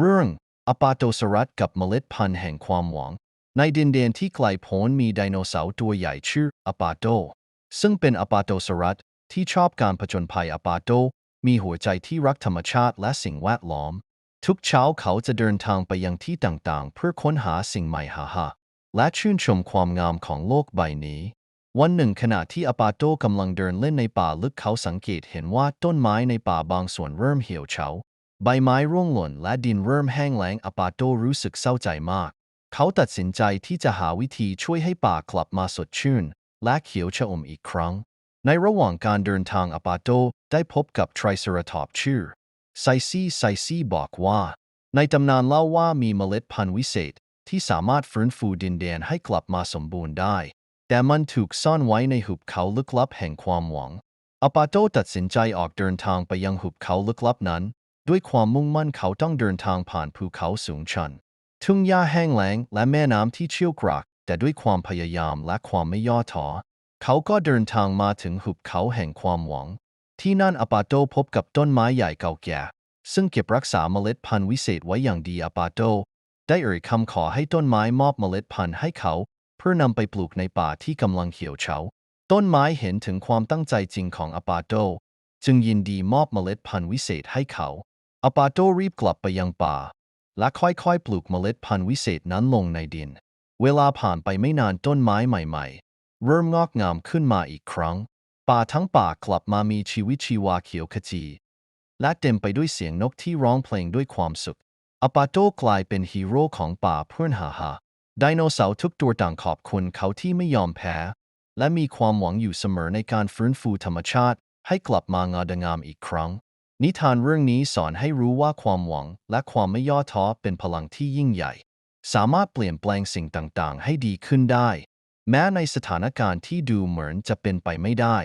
เรื่องอปาโตสรัสกับเมล็ดพันธุ์แห่งความหวัง ในดินแดนที่ไกลโพ้นมีไดโนเสาร์ตัวใหญ่ชื่ออปาโต ซึ่งเป็นอปาโตสรัสที่ชอบการผจญภัยอปาโต มีหัวใจที่รักธรรมชาติและสิ่งแวดล้อม ทุกเช้าเขาจะเดินทางไปยังที่ต่างๆ เพื่อค้นหาสิ่งใหม่หาหาและชื่นชมความงามของโลกใบนี้ วันหนึ่งขณะที่อปาโตกำลังเดินเล่นในป่าลึกเขาสังเกตเห็นว่าต้นไม้ในป่าบางส่วนเริ่มเหี่ยวเฉา ใบไม้ร่วงหล่นและดินเริ่มแห้งแล้งอปาโตรู้สึกเศร้าใจมาก เขาตัดสินใจที่จะหาวิธีช่วยให้ป่ากลับมาสดชื่น และเขียวชอุ่มอีกครั้ง ในระหว่างการเดินทางอปาโตได้พบกับไทรเซราทอปชื่อไซซีไซซีบอกว่า ในตำนานเล่าว่ามีเมล็ดพันธุ์วิเศษ ที่สามารถฟื้นฟูดินแดนให้กลับมาสมบูรณ์ได้ แต่มันถูกซ่อนไว้ในหุบเขาลึกลับแห่งความหวังอปาโตตัดสินใจออกเดินทางไปยังหุบเขาลึกลับนั้น ด้วยความมุ่งมั่นเขาต้องเดินทางผ่านภูเขาสูงชัน ทุ่งหญ้าแห้งแล้งและแม่น้ำที่เชี่ยวกราก แต่ด้วยความพยายามและความไม่ย่อท้อเขาก็เดินทางมาถึงหุบเขาแห่งความหวัง ที่นั่นอปาโตพบกับต้นไม้ใหญ่เก่าแก่ ซึ่งเก็บรักษาเมล็ดพันธุ์วิเศษไว้อย่างดีอปาโตได้เอ่ยคำขอให้ต้นไม้มอบเมล็ดพันธุ์ให้เขา เพื่อนำไปปลูกในป่าที่กำลังเหี่ยวเฉา ต้นไม้เห็นถึงความตั้งใจจริงของอปาโตจึงยินดีมอบเมล็ดพันธุ์วิเศษให้เขา อปาโตรีบกลับไปยังป่า และค่อยๆ ปลูกเมล็ดพันธุ์วิเศษนั้นลงในดิน เวลาผ่านไปไม่นานต้นไม้ใหม่ๆ เริ่มงอกงามขึ้นมาอีกครั้ง ป่าทั้งป่ากลับมามีชีวิตชีวาเขียวขจี และเต็มไปด้วยเสียงนกที่ร้องเพลงด้วยความสุขอปาโตกลายเป็นฮีโร่ของป่าเพื่อนหาหาไดโนเสาร์ทุกตัวต่างขอบคุณเขาที่ไม่ยอมแพ้ และมีความหวังอยู่เสมอในการฟื้นฟูธรรมชาติให้กลับมางาดงามอีกครั้ง นิทานเรื่องนี้สอนให้รู้ว่าความหวังและความไม่ย่อท้อเป็นพลังที่ยิ่งใหญ่ สามารถเปลี่ยนแปลงสิ่งต่างๆ ให้ดีขึ้นได้ แม้ในสถานการณ์ที่ดูเหมือนจะเป็นไปไม่ได้